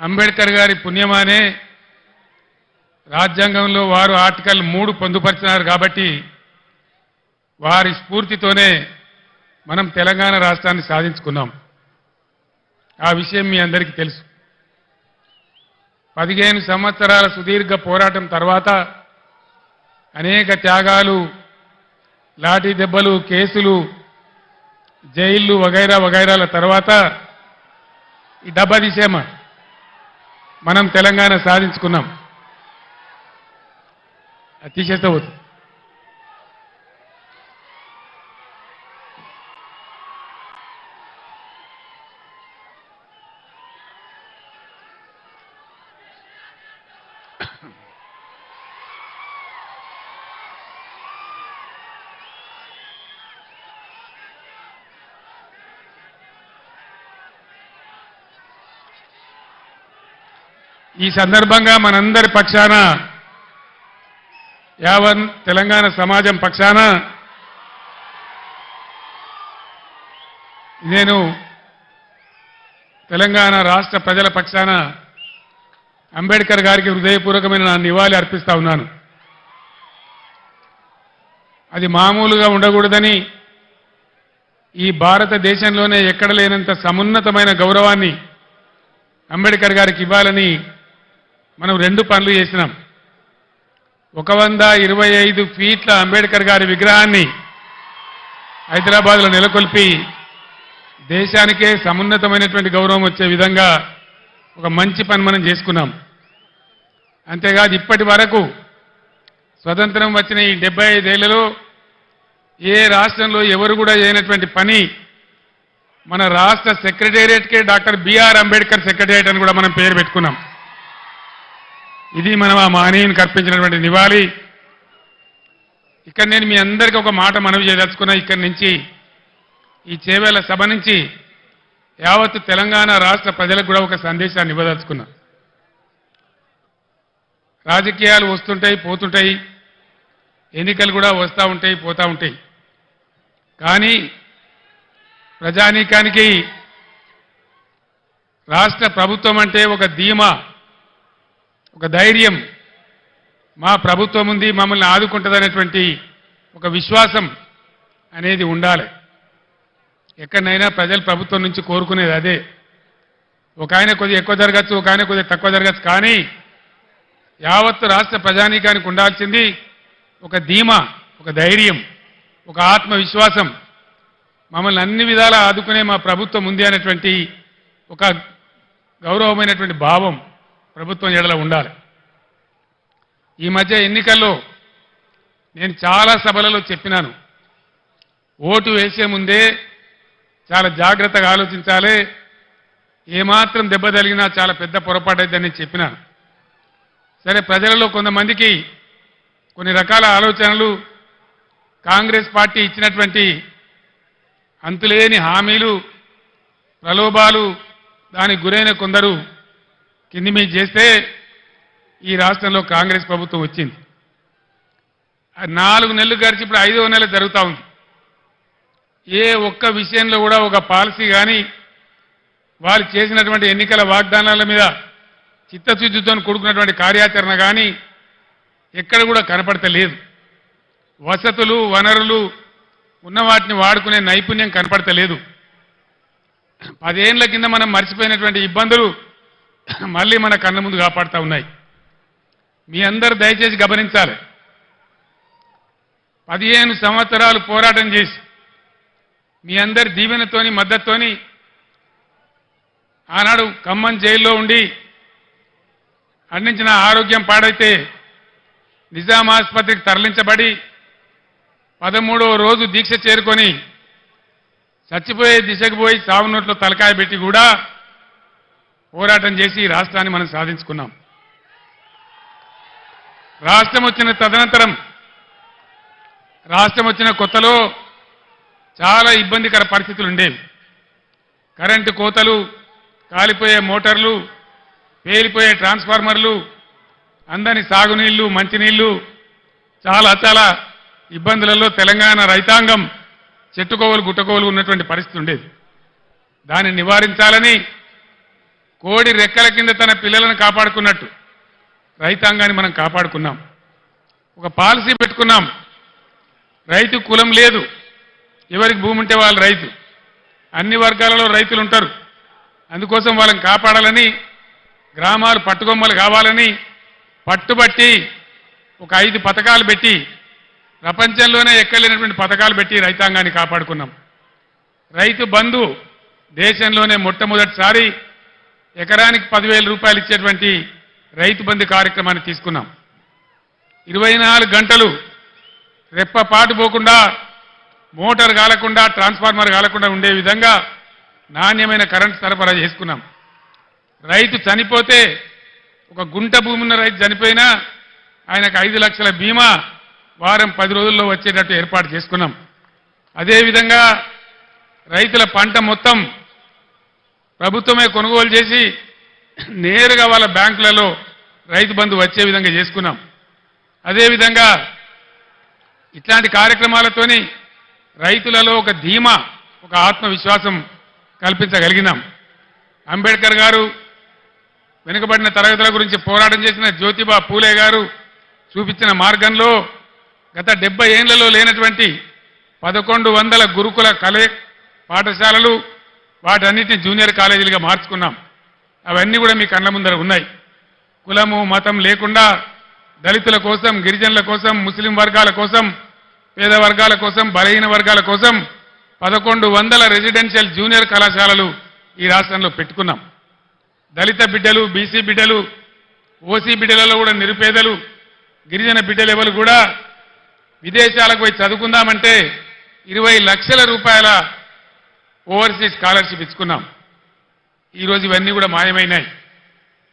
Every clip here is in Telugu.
అంబేద్కర్ గారి పుణ్యమానే రాజ్యాంగంలో వారు ఆర్టికల్ మూడు పొందుపరిచినారు కాబట్టి వారి స్ఫూర్తితోనే మనం తెలంగాణ రాష్ట్రాన్ని సాధించుకున్నాం. ఆ విషయం మీ అందరికీ తెలుసు. పదిహేను సంవత్సరాల సుదీర్ఘ పోరాటం తర్వాత అనేక త్యాగాలు లాఠీ దెబ్బలు కేసులు జైళ్ళు వగైరా వగైరాల తర్వాత ఈ డబ్బా తీసేమా మనం తెలంగాణ సాధించుకున్నాం. అది తీసేస్తే పోతుంది. ఈ సందర్భంగా మనందరి పక్షాన యావన్ తెలంగాణ సమాజం పక్షాన నేను తెలంగాణ రాష్ట్ర ప్రజల పక్షాన అంబేద్కర్ గారికి హృదయపూర్వకమైన నా నివాళి అర్పిస్తా ఉన్నాను. అది మామూలుగా ఉండకూడదని ఈ భారతదేశంలోనే ఎక్కడ లేనంత సమున్నతమైన గౌరవాన్ని అంబేద్కర్ గారికి ఇవ్వాలని మనం రెండు పనులు చేసినాం. ఒక వంద ఇరవై ఐదు ఫీట్ల అంబేద్కర్ గారి విగ్రహాన్ని హైదరాబాద్లో నెలకొల్పి దేశానికే సమున్నతమైనటువంటి గౌరవం వచ్చే విధంగా ఒక మంచి పని మనం చేసుకున్నాం. అంతేకాదు ఇప్పటి వరకు స్వతంత్రం వచ్చిన ఈ డెబ్బై ఐదేళ్ళలో ఏ రాష్ట్రంలో ఎవరు కూడా చేయనటువంటి పని మన రాష్ట్ర సెక్రటేరియట్కే doctor B R Ambedkar secretariat అని కూడా మనం పేరు పెట్టుకున్నాం. ఇది మనం ఆ మహనీయుని కల్పించినటువంటి నివాళి. ఇక్కడ నేను మీ అందరికీ ఒక మాట మనవి చేయదలుచుకున్నా. ఇక్కడి నుంచి ఈ చేవేళ్ళ సభ నుంచి యావత్తు తెలంగాణ రాష్ట్ర ప్రజలకు కూడా ఒక సందేశాన్ని ఇవ్వదలుచుకున్నా. రాజకీయాలు వస్తుంటాయి పోతుంటాయి. ఎన్నికలు కూడా వస్తూ ఉంటాయి పోతూ ఉంటాయి. కానీ ప్రజానీకానికి రాష్ట్ర ప్రభుత్వం అంటే ఒక ధీమా. ఒక ధైర్యం మా ప్రభుత్వం ఉంది మమ్మల్ని ఆదుకుంటుందనేటువంటి ఒక విశ్వాసం అనేది ఉండాలి. ఎక్కడనైనా ప్రజలు ప్రభుత్వం నుంచి కోరుకునేది అదే. ఒక ఆయన కొద్దిగా ఎక్కువ జరగచ్చు ఒక ఆయన కొద్దిగా తక్కువ జరగచ్చు కానీ యావత్తు రాష్ట్ర ప్రజానీకానికి ఉండాల్సింది ఒక ధీమా ఒక ధైర్యం ఒక ఆత్మవిశ్వాసం. మమ్మల్ని అన్ని విధాలా ఆదుకునే మా ప్రభుత్వం ఉంది అనేటువంటి ఒక గౌరవమైనటువంటి భావం. ప్రభుత్వం ఎడల ఉండాలి. ఈ మధ్య ఎన్నికల్లో నేను చాలా సభలలో చెప్పినాను. ఓటు వేసే ముందే చాలా జాగ్రత్తగా ఆలోచించాలి. ఏమాత్రం దెబ్బ తగిలినా చాలా పెద్ద పొరపాటైందని చెప్పినాను. సరే ప్రజలలో కొంతమందికి కొన్ని రకాల ఆలోచనలు కాంగ్రెస్ పార్టీ ఇచ్చినటువంటి అంతులేని హామీలు ప్రలోభాలు దానికి గురైన కొందరు కింది మీద చేస్తే ఈ రాష్ట్రంలో కాంగ్రెస్ ప్రభుత్వం వచ్చింది. నాలుగు నెలలు గడిచి ఇప్పుడు ఐదో నెల జరుగుతూ ఉంది. ఏ ఒక్క విషయంలో కూడా ఒక పాలసీ కానీ వాళ్ళు చేసినటువంటి ఎన్నికల వాగ్దానాల మీద చిత్తశుద్ధితో కూడుకున్నటువంటి కార్యాచరణ కానీ ఎక్కడ కూడా కనపడతలేదు. వసతులు వనరులు ఉన్న వాటిని వాడుకునే నైపుణ్యం కనపడతలేదు. పదేళ్ళ కింద మనం మర్చిపోయినటువంటి ఇబ్బందులు మళ్ళీ మన కన్ను ముందు కాపాడుతూ ఉన్నాయి. మీ అందరు దయచేసి గమనించాలి. పదిహేను సంవత్సరాలు పోరాటం చేసి మీ అందరి దీవెనతోని మద్దతుతోని ఆనాడు ఖమ్మం జైల్లో ఉండి అందించిన ఆరోగ్యం పాడైతే నిజాం ఆసుపత్రికి తరలించబడి పదమూడవ రోజు దీక్ష చేరుకొని చచ్చిపోయే దిశకు పోయి సావు నోట్లో తలకాయ పెట్టి కూడా పోరాటం చేసి ఈ రాష్ట్రాన్ని మనం సాధించుకున్నాం. రాష్ట్రం వచ్చిన తదనంతరం రాష్ట్రం వచ్చిన కొత్తలో చాలా ఇబ్బందికర పరిస్థితులు ఉండేవి. కరెంటు కోతలు కాలిపోయే మోటార్లు పేలిపోయే ట్రాన్స్ఫార్మర్లు అందని సాగునీళ్ళు మంచినీళ్ళు చాలా చాలా ఇబ్బందులలో తెలంగాణ రైతాంగం చెట్టుకోవలు గుట్టకోవలు ఉన్నటువంటి పరిస్థితి ఉండేది. దాన్ని నివారించాలని కోడి రెక్కల కింద తన పిల్లలను కాపాడుకున్నట్టు. రైతాంగాన్ని మనం కాపాడుకున్నాం. ఒక పాలసీ పెట్టుకున్నాం. రైతు కులం లేదు. ఎవరికి భూమి ఉంటే వాళ్ళు రైతు. అన్ని వర్గాలలో రైతులు ఉంటారు. అందుకోసం వాళ్ళని కాపాడాలని గ్రామాలు పట్టుకొమ్మలు కావాలని పట్టుబట్టి ఒక ఐదు పథకాలు పెట్టి ప్రపంచంలోనే ఎక్కలేనటువంటి పథకాలు పెట్టి రైతాంగాన్ని కాపాడుకున్నాం. రైతు బంధు దేశంలోనే మొట్టమొదటిసారి ఎకరానికి పదివేల రూపాయలు ఇచ్చేటువంటి రైతు బంధు కార్యక్రమాన్ని తీసుకున్నాం. ఇరవై నాలుగు గంటలు రెప్పపాటు పోకుండా మోటార్ కాలకుండా ట్రాన్స్ఫార్మర్ కాలకుండా ఉండే విధంగా నాణ్యమైన కరెంట్ సరఫరా చేసుకున్నాం. రైతు చనిపోతే ఒక గుంట భూమి ఉన్న రైతు చనిపోయినా ఆయనకు ఐదు లక్షల బీమా వారం పది రోజుల్లో వచ్చేటట్టు ఏర్పాటు చేసుకున్నాం. అదేవిధంగా రైతుల పంట మొత్తం ప్రభుత్వమే కొనుగోలు చేసి నేరుగా వాళ్ళ బ్యాంకులలో రైతు బంధు వచ్చే విధంగా చేసుకున్నాం. అదేవిధంగా ఇట్లాంటి కార్యక్రమాలతోని రైతులలో ఒక ధీమా ఒక ఆత్మవిశ్వాసం కల్పించగలిగినాం. అంబేద్కర్ గారు వెనుకబడిన తరగతుల గురించి పోరాటం చేసిన జ్యోతిబా పూలే గారు చూపించిన మార్గంలో గత డెబ్బై ఏళ్ళలో లేనటువంటి పదకొండు వందల గురుకుల కలే పాఠశాలలు వాటన్నిటిని జూనియర్ కాలేజీలుగా మార్చుకున్నాం. అవన్నీ కూడా మీ కళ్ళ ముందర ఉన్నాయి. కులము మతం లేకుండా దళితుల కోసం గిరిజనుల కోసం ముస్లిం వర్గాల కోసం పేద వర్గాల కోసం బలహీన వర్గాల కోసం పదకొండు వందల రెసిడెన్షియల్ జూనియర్ కళాశాలలు ఈ రాష్ట్రంలో పెట్టుకున్నాం. దళిత బిడ్డలు బీసీ బిడ్డలు ఓసీ బిడ్డలలో కూడా నిరుపేదలు గిరిజన బిడ్డలు ఎవరు కూడా విదేశాలకు పోయి చదువుకుందామంటే ఇరవై లక్షల రూపాయల ఓవర్సీస్ స్కాలర్షిప్ ఇచ్చుకున్నాం. ఈరోజు ఇవన్నీ కూడా మాయమైనాయి.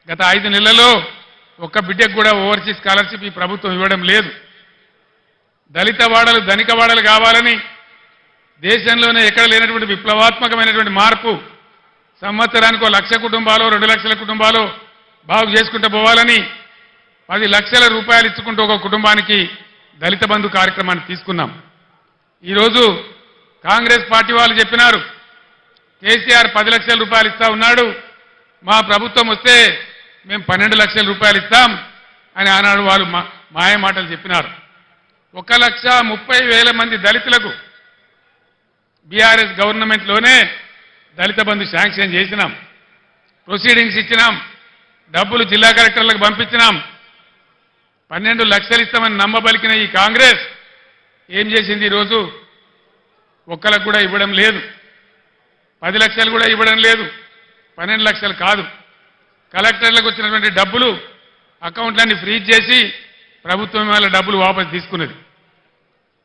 గత ఐదు నెలల్లో ఒక్క బిడ్డకు కూడా ఓవర్సీస్ స్కాలర్షిప్ ఈ ప్రభుత్వం ఇవ్వడం లేదు. దళిత వాడలు ధనిక వాడలు కావాలని దేశంలోనే ఎక్కడ లేనటువంటి విప్లవాత్మకమైనటువంటి మార్పు సంవత్సరానికి ఒక లక్ష కుటుంబాలు రెండు లక్షల కుటుంబాలు బాగు చేసుకుంటూ పోవాలని పది లక్షల రూపాయలు ఇచ్చుకుంటూ ఒక కుటుంబానికి దళిత బంధు కార్యక్రమాన్ని తీసుకున్నాం. ఈరోజు కాంగ్రెస్ పార్టీ వాళ్ళు చెప్పినారు కేసీఆర్ పది లక్షల రూపాయలు ఇస్తా ఉన్నాడు. మా ప్రభుత్వం వస్తే మేము పన్నెండు లక్షల రూపాయలు ఇస్తాం అని ఆనాడు వాళ్ళు మా మాయ మాటలు చెప్పినారు. ఒక లక్ష ముప్పై వేల మంది దళితులకు బీఆర్ఎస్ గవర్నమెంట్లోనే దళిత బంధు శాంక్షన్ చేసినాం. ప్రొసీడింగ్స్ ఇచ్చినాం. డబ్బులు జిల్లా కలెక్టర్లకు పంపించినాం. పన్నెండు లక్షలు ఇస్తామని నమ్మబలికిన ఈ కాంగ్రెస్ ఏం చేసింది ఈరోజు? ఒక్కలకు కూడా ఇవ్వడం లేదు. పది లక్షలు కూడా ఇవ్వడం లేదు. పన్నెండు లక్షలు కాదు. కలెక్టర్లకు వచ్చినటువంటి డబ్బులు అకౌంట్లన్నీ ఫ్రీజ్ చేసి ప్రభుత్వం వాళ్ళ డబ్బులు వాపసు తీసుకున్నది.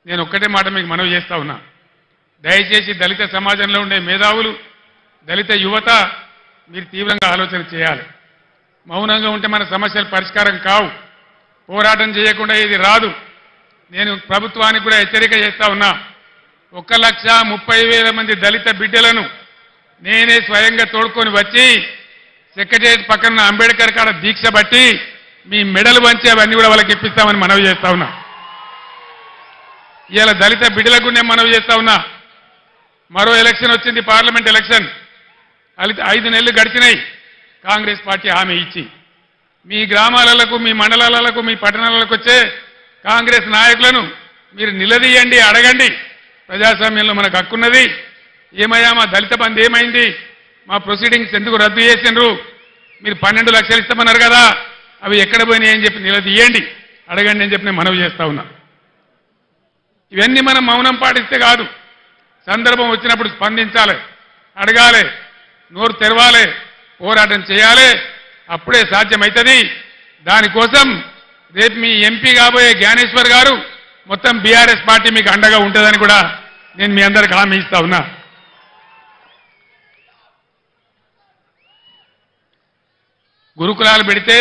నేను ఒక్కటే మాట మీకు మనవి చేస్తా ఉన్నా. దయచేసి దళిత సమాజంలో ఉండే మేధావులు దళిత యువత మీరు తీవ్రంగా ఆలోచన చేయాలి. మౌనంగా ఉంటే మన సమస్యలు పరిష్కారం కావు. పోరాటం చేయకుండా ఇది రాదు. నేను ప్రభుత్వానికి కూడా హెచ్చరిక చేస్తా ఉన్నా. ఒక లక్ష ముప్పై వేల మంది దళిత బిడ్డలను నేనే స్వయంగా తోడుకొని వచ్చి సెక్రటరియట్ పక్కన అంబేద్కర్ కాడ దీక్ష బట్టి మీ మెడలు వంచి అవన్నీ కూడా వాళ్ళకి ఇప్పిస్తామని మనవి చేస్తా ఉన్నా. ఇవాళ దళిత బిడ్డలకు నేను మనవి చేస్తా ఉన్నా. మరో ఎలక్షన్ వచ్చింది పార్లమెంట్ ఎలక్షన్. అలి- ఐదు నెలలు గడిచినాయి కాంగ్రెస్ పార్టీ హామీ ఇచ్చి. మీ గ్రామాలకు మీ మండలాలకు మీ పట్టణాలకు వచ్చే కాంగ్రెస్ నాయకులను మీరు నిలదీయండి అడగండి. ప్రజాస్వామ్యంలో మనకు హక్కున్నది. ఏమయ్యా మా దళిత బంధు ఏమైంది? మా ప్రొసీడింగ్స్ ఎందుకు రద్దు చేసిండ్రు? మీరు పన్నెండు లక్షలు ఇస్తామన్నారు కదా అవి ఎక్కడ పోయినాయి అని చెప్పి నిలదీయండి. అడగండి అని చెప్పి నేను మనవి చేస్తా ఉన్నా. ఇవన్నీ మనం మౌనం పాటిస్తే కాదు సందర్భం వచ్చినప్పుడు స్పందించాలి అడగాలి నోరు తెరవాలి పోరాటం చేయాలి అప్పుడే సాధ్యమవుతుంది దానికోసం రేపు మీ ఎంపీ కాబోయే జ్ఞానేశ్వర్ గారు మొత్తం బీఆర్ఎస్ పార్టీ మీకు అండగా ఉంటుందని కూడా నేను మీ అందరికి హామీ ఇస్తా ఉన్నా. గురుకులాలు పెడితే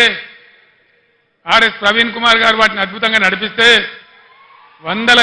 ఆర్ఎస్ ప్రవీణ్ కుమార్ గారు వాటిని అద్భుతంగా నడిపిస్తే వందల